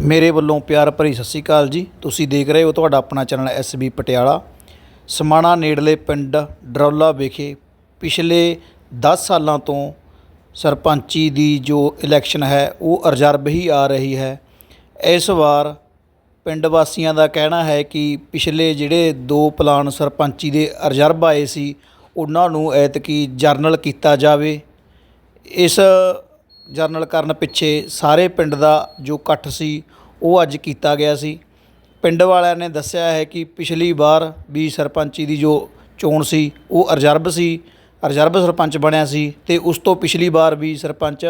ਮੇਰੇ ਵੱਲੋਂ ਪਿਆਰ ਭਰੀ ਸਤਿ ਸ਼੍ਰੀ ਅਕਾਲ ਜੀ। ਤੁਸੀਂ ਦੇਖ ਰਹੇ ਹੋ ਤੁਹਾਡਾ ਆਪਣਾ ਚੈਨਲ ਐਸਬੀ ਪਟਿਆਲਾ। ਸਮਾਣਾ ਨੇੜਲੇ ਪਿੰਡ ਡਰੌਲਾ ਵਿਖੇ ਪਿਛਲੇ 10 ਸਾਲਾਂ ਤੋਂ ਸਰਪੰਚੀ ਦੀ ਜੋ ਇਲੈਕਸ਼ਨ ਹੈ, ਉਹ ਰਿਜ਼ਰਵ ਹੀ ਆ ਰਹੀ ਹੈ। ਇਸ ਵਾਰ ਪਿੰਡ ਵਾਸੀਆਂ ਦਾ ਕਹਿਣਾ ਹੈ ਕਿ ਪਿਛਲੇ ਜਿਹੜੇ ਦੋ ਪਲਾਨ ਸਰਪੰਚੀ ਦੇ ਰਿਜ਼ਰਵ ਆਏ ਸੀ, ਉਹਨਾਂ ਨੂੰ ਐਤਕੀ ਜਰਨਲ ਕੀਤਾ ਜਾਵੇ। ਇਸ ਜਰਨਲ ਕਰਨ ਪਿੱਛੇ ਸਾਰੇ ਪਿੰਡ ਦਾ ਜੋ ਇਕੱਠ ਸੀ, ਉਹ ਅੱਜ ਕੀਤਾ ਗਿਆ ਸੀ। ਪਿੰਡ ਵਾਲਿਆਂ ਨੇ ਦੱਸਿਆ ਹੈ ਕਿ ਪਿਛਲੀ ਵਾਰ ਵੀ ਸਰਪੰਚੀ ਦੀ ਜੋ ਚੋਣ ਸੀ, ਉਹ ਰਿਜ਼ਰਵ ਸੀ ਰਿਜ਼ਰਵ ਸਰਪੰਚ ਬਣਿਆ ਸੀ ਤੇ ਉਸ ਤੋਂ ਪਿਛਲੀ ਵਾਰ ਵੀ ਸਰਪੰਚ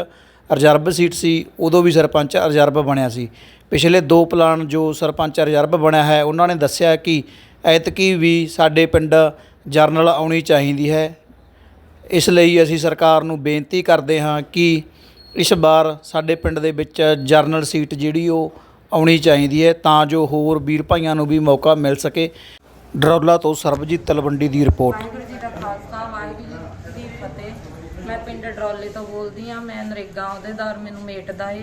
ਰਿਜ਼ਰਵ ਸੀਟ ਸੀ, ਉਦੋਂ ਵੀ ਸਰਪੰਚ ਰਿਜ਼ਰਵ ਬਣਿਆ ਸੀ। ਪਿਛਲੇ ਦੋ ਪਲਾਨ ਜੋ ਸਰਪੰਚ ਰਿਜ਼ਰਵ ਬਣਿਆ ਹੈ, ਉਹਨਾਂ ਨੇ ਦੱਸਿਆ ਕਿ ਐਤਕੀ ਵੀ ਸਾਡੇ ਪਿੰਡ ਜਰਨਲ ਆਉਣੀ ਚਾਹੀਦੀ ਹੈ। ਇਸ ਲਈ ਅਸੀਂ ਸਰਕਾਰ ਨੂੰ ਬੇਨਤੀ ਕਰਦੇ ਹਾਂ ਕਿ ਇਸ ਵਾਰ ਸਾਡੇ ਪਿੰਡ ਦੇ ਵਿੱਚ ਜਰਨਲ ਸੀਟ ਜਿਹੜੀ ਉਹ ਆਉਣੀ ਚਾਹੀਦੀ ਹੈ ਤਾਂ ਜੋ ਹੋਰ ਵੀਰ ਭਾਈਆਂ ਨੂੰ ਵੀ ਮੌਕਾ ਮਿਲ ਸਕੇ। ਡਰੌਲਾ ਤੋਂ ਸਰਬਜੀਤ ਤਲਵੰਡੀ ਦੀ ਰਿਪੋਰਟ। ਵਾਹਿਗੁਰੂ ਜੀ ਦਾ ਖਾਲਸਾ ਵਾਹਿਗੁਰੂ ਜੀ ਦੀ ਫਤਿਹ। ਮੈਂ ਪਿੰਡ ਡਰੋਲੇ ਤੋਂ ਬੋਲਦੀ ਆ ਮੈਂ ਨਰੇਗਾ ਅਹੁਦੇਦਾਰ ਮੈਨੂੰ ਮੇਟਦਾ ਏ।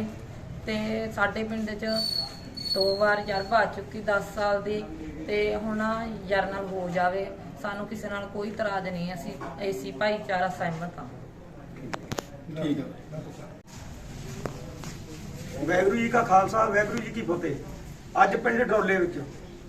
ਤੇ ਸਾਡੇ ਪਿੰਡ 'ਚ ਦੋ ਵਾਰ ਜਰਬ ਆ ਚੁੱਕੀ 10 ਸਾਲ ਦੀ। ਤੇ ਹੁਣ ਜਰਨਲ ਹੋ ਜਾਵੇ। ਸਾਨੂੰ ਕਿਸੇ ਨਾਲ ਕੋਈ ਇਤਰਾਜ਼ ਨਹੀਂ। ਅਸੀਂ ਏਸੀ ਭਾਈਚਾਰਾ ਸਹਿਮਤ ਹਾਂ। ਠੀਕ ਹੈ ਵਾਹਿਗੁਰੂ ਜੀ ਕਾ ਖਾਲਸਾ, ਵਾਹਿਗੁਰੂ ਜੀ ਕੀ ਫਤਿਹ। ਅੱਜ ਪਿੰਡ ਡਰੋਲੇ ਵਿੱਚ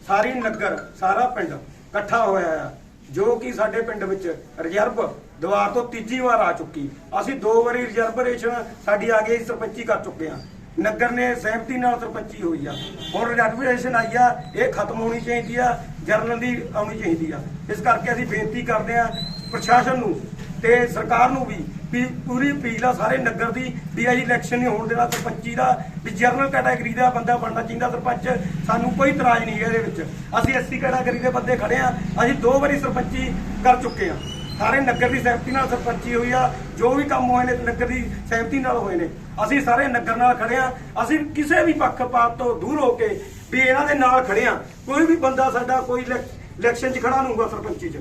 ਸਾਰੀ ਨਗਰ, ਸਾਰਾ ਪਿੰਡ ਇਕੱਠਾ ਹੋਇਆ ਆ, ਜੋ ਕਿ ਸਾਡੇ ਪਿੰਡ ਵਿੱਚ ਰਿਜ਼ਰਵ ਦੁਆਰ ਤੋਂ ਤੀਜੀ ਵਾਰ ਆ ਚੁੱਕੀ। ਅਸੀਂ ਦੋ ਵਾਰੀ ਰਿਜਰਵਰੇਸ਼ਨ ਸਾਡੀ ਆ ਗਈ, ਸਰਪੰਚੀ ਕਰ ਚੁੱਕੇ ਆ ਨਗਰ ਨੇ ਸਹਿਮਤੀ ਨਾਲ ਸਰਪੰਚੀ ਹੋਈ ਆ। ਹੁਣ ਰਿਜ਼ਰਵੇਸ਼ਨ ਆਈ ਆ, ਇਹ ਖਤਮ ਹੋਣੀ ਚਾਹੀਦੀ ਆ, ਜਰਨਲ ਦੀ ਆਉਣੀ ਚਾਹੀਦੀ ਆ। ਇਸ ਕਰਕੇ ਅਸੀਂ ਬੇਨਤੀ ਕਰਦੇ ਆ ਪ੍ਰਸ਼ਾਸਨ ਨੂੰ ਤੇ ਸਰਕਾਰ ਨੂੰ ਵੀ ਵੀ ਪੂਰੀ ਅਪੀਲ ਆ ਸਾਰੇ ਨਗਰ ਦੀ ਵੀ ਇਹ ਇਲੈਕਸ਼ਨ ਨਹੀਂ ਹੋਣ ਦੇਣਾ, ਸਰਪੰਚੀ ਦਾ, ਵੀ ਜਰਨਲ ਕੈਟਾਗਰੀ ਦਾ ਬੰਦਾ ਬਣਨਾ ਚਾਹੀਦਾ ਸਰਪੰਚ, ਸਾਨੂੰ ਕੋਈ ਇਤਰਾਜ਼ ਨਹੀਂ ਹੈ ਇਹਦੇ ਵਿੱਚ। ਅਸੀਂ ਐਸਸੀ ਕੈਟਾਗਰੀ ਦੇ ਬੰਦੇ ਖੜੇ ਆ, ਅਸੀਂ ਦੋ ਵਾਰੀ ਸਰਪੰਚੀ ਕਰ ਚੁੱਕੇ ਆ। ਸਾਰੇ ਨਗਰ ਦੀ ਸਹਿਮਤੀ ਨਾਲ ਸਰਪੰਚੀ ਹੋਈ ਆ, ਜੋ ਵੀ ਕੰਮ ਹੋਏ ਨੇ ਨਗਰ ਦੀ ਸਹਿਮਤੀ ਨਾਲ ਹੋਏ ਨੇ। ਅਸੀਂ ਸਾਰੇ ਨਗਰ ਨਾਲ ਖੜੇ ਆ, ਅਸੀਂ ਕਿਸੇ ਵੀ ਪੱਖਪਾਤ ਤੋਂ ਦੂਰ ਹੋ ਕੇ ਵੀ ਇਹਨਾਂ ਦੇ ਨਾਲ ਖੜੇ ਆ। ਕੋਈ ਵੀ ਬੰਦਾ ਸਾਡਾ, ਕੋਈ ਇਲੈਕ- ਇਲੈਕਸ਼ਨ 'ਚ ਖੜਾ ਹੋਊਗਾ ਸਰਪੰਚੀ 'ਚ।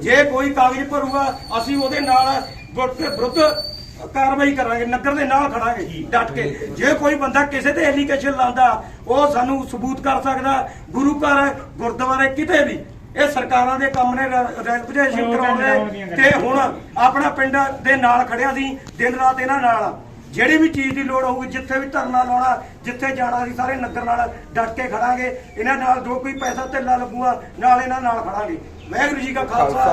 ਜੇ ਕੋਈ ਕਾਗਜ਼ ਭਰੂਗਾ ਅਸੀਂ ਉਹਦੇ ਨਾਲ ਵਿਰੁੱਧ ਕਾਰਵਾਈ ਕਰਾਂਗੇ ਨਗਰ ਦੇ ਨਾਲ ਖੜਾਂਗੇ ਡਟ ਕੇ। ਜੇ ਕੋਈ ਬੰਦਾ ਕਿਸੇ ਤੇ ਐਲੀਗੇਸ਼ਨ ਲਾਉਂਦਾ ਉਹ ਸਾਨੂੰ ਸਬੂਤ ਕਰ ਸਕਦਾ ਗੁਰੂ ਘਰ ਗੁਰਦੁਆਰੇ ਕਿਤੇ ਵੀ। ਇਹ ਸਰਕਾਰਾਂ ਦੇ ਕੰਮ ਨੇ ਰੈਪੂਟੇਸ਼ਨ ਕਰਾਉਣੇ ਤੇ ਹੁਣ ਆਪਣਾ ਪਿੰਡ ਦੇ ਨਾਲ ਖੜਿਆ ਸੀ ਦਿਨ ਰਾਤ ਇਹਨਾਂ ਨਾਲ। ਜਿਹੜੀ ਵੀ ਚੀਜ਼ ਦੀ ਲੋੜ ਹੋਊਗੀ ਜਿੱਥੇ ਵੀ ਧਰਨਾ ਲਾਉਣਾ ਜਿੱਥੇ ਜਾਣਾ ਅਸੀਂ ਸਾਰੇ ਨਗਰ ਨਾਲ ਡਟ ਕੇ ਖੜਾਂਗੇ। ਇਹਨਾਂ ਨਾਲ ਜੋ ਕੋਈ ਪੈਸਾ ਧੇਲਾ ਲੱਗੂਗਾ ਨਾਲ ਇਹਨਾਂ ਨਾਲ ਖੜਾਂਗੇ। ਵਾਹਿਗੁਰੂ ਜੀ ਕਾ ਖਾਲਸਾ